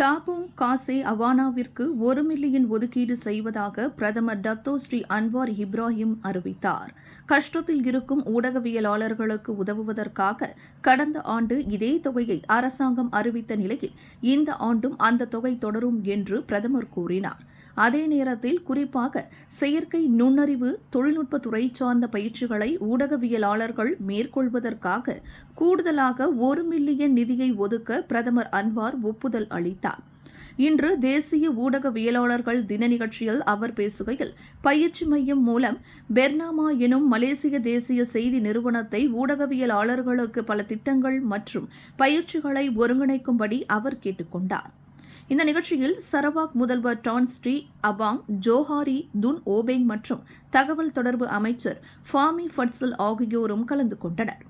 காசே அவானாவிற்கு ஒரு மில்லியன் ஒதுக்கீடு செய்வதாக பிரதமர் டத்தோ ஸ்ரீ அன்வார் இப்ராஹிம் அறிவித்தார். கஷ்டத்தில் இருக்கும் ஊடகவியலாளர்களுக்கு உதவுவதற்காக கடந்த ஆண்டு இதே தொகையை அரசாங்கம் அறிவித்த நிலையில் இந்த ஆண்டும் அந்த தொகை தொடரும் என்று பிரதமர் கூறினார். அதே நேரத்தில் குறிப்பாக செயற்கை நுண்ணறிவு தொழில்நுட்பத்துறை சார்ந்த பயிற்சிகளை ஊடகவியலாளர்கள் மேற்கொள்வதற்காக கூடுதலாக ஒரு மில்லியன் நிதியை ஒதுக்க பிரதமர் அன்வார் ஒப்புதல் அளித்தார். இன்று தேசிய ஊடகவியலாளர்கள் தின நிகழ்ச்சியில் அவர் பேசுகையில் பயிற்சி மையம் மூலம் பெர்னாமா எனும் மலேசிய தேசிய செய்தி நிறுவனத்தை ஊடகவியலாளர்களுக்கு பல திட்டங்கள் மற்றும் பயிற்சிகளை ஒருங்கிணைக்கும்படி அவர் கேட்டுக்கொண்டார். இந்த நிகழ்ச்சியில் சரவாக் முதல்வர் Tan Sri Abang Johari Tun Openg மற்றும் தகவல் தொடர்பு அமைச்சர் ஃபாமி ஃபட்சல் ஆகியோரும் கலந்து கொண்டனர்.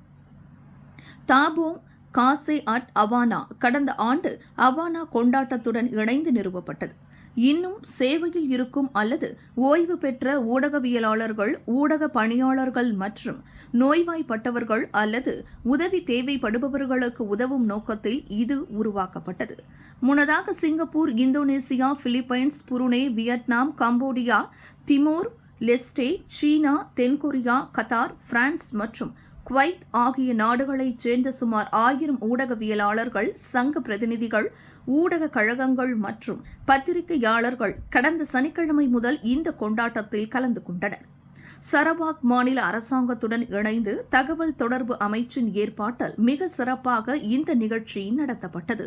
தாபோங் காசே அட் அவானா கடந்த ஆண்டு அவானா கொண்டாட்டத்துடன் இணைந்து நிறுவப்பட்டது. இன்னும் சேவையில் இருக்கும் அல்லது ஓய்வு பெற்ற ஊடகவியலாளர்கள் ஊடக பணியாளர்கள் மற்றும் நோய்வாய்ப்பட்டவர்கள் அல்லது உதவி தேவைப்படுபவர்களுக்கு உதவும் நோக்கத்தில் இது உருவாக்கப்பட்டது. முன்னதாக Singapore Indonesia Philippines Brunei Vietnam Cambodia Timor Leste China தென்கொரியா கத்தார் பிரான்ஸ் மற்றும் குவைத் ஆகிய நாடுகளைச் சேர்ந்த சுமார் ஆயிரம் ஊடகவியலாளர்கள் சங்க பிரதிநிதிகள் ஊடக கழகங்கள் மற்றும் பத்திரிகையாளர்கள் கடந்த சனிக்கிழமை முதல் இந்த கொண்டாட்டத்தில் கலந்து கொண்டனர். சரவாக் மாநில அரசாங்கத்துடன் இணைந்து தகவல் தொடர்பு அமைச்சின் ஏற்பாட்டில் மிக சிறப்பாக இந்த நிகழ்ச்சி நடத்தப்பட்டது.